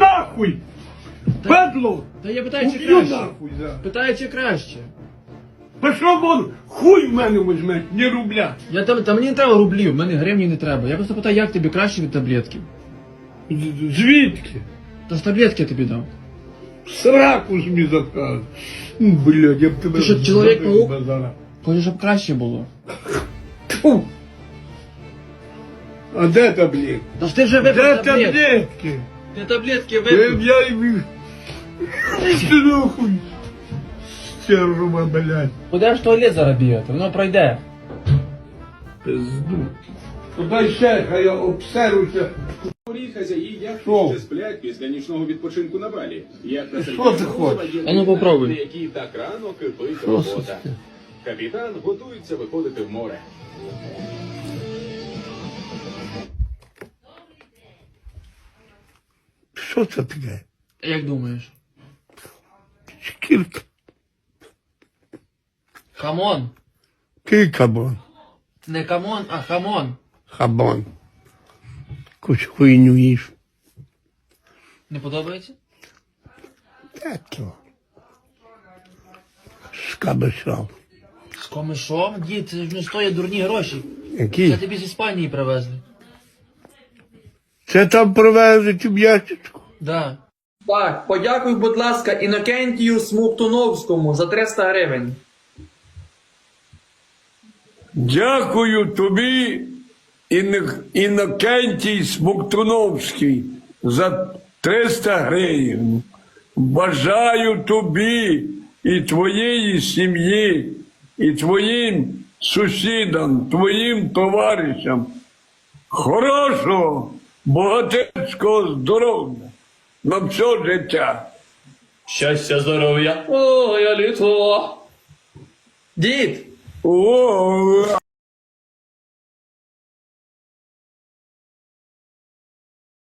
Нахуй! Падло! Та я питаю, чи Уб'ю краще. нахуй, да. Питаю, чи краще. Пішов вон, хуй в мене візьме, не рубля. Я там, та мені не треба рублів, мені гривні не треба. Я просто питаю, як тобі краще від таблетків. З- Звідки? Та з таблетки я тобі дам. Сраку собі заказ. Блядь, я б тебе... Ти що, Чоловік-паук? забив зараз. Хочу, щоб краще було. Тьфу! А де таблетки? Та ж ти вже Де таблетки. таблетки? Ти таблетки Я, випив. я і... Ти нахуй! Сержума, блядь. Будеш в туалет зараз бігати, воно пройде. Пизду. Подай ще, хай я обсеруся. Морі хазяї яхти Що? ще сплять після нічного відпочинку на балі. Як на Що ти хочеш? А ну, попробуй. які так рано кипить Що робота. це таке? Капітан готується виходити в море. Що це таке? Як думаєш? Шкірка. Хамон. Кикабон. Не камон, а хамон. Хабон. Кусь хуйню їж. Не подобається? Та то. Скабишав. З комишом? Дід, це ж не стоїть дурні гроші. Це тобі з Іспанії привезли. Це там привезуть в ящичку. Да. Так, подякуй, будь ласка, Інокентію Смуктуновському за 300 гривень. Дякую тобі, Ін- Інокентій Смоктуновський, за 300 гривень. Бажаю тобі і твоєї сім'ї, і твоїм сусідам, твоїм товаришам хорошого, богатирського здоров'я на все життя. Щастя, здоров'я. О, я літо. Дід, О,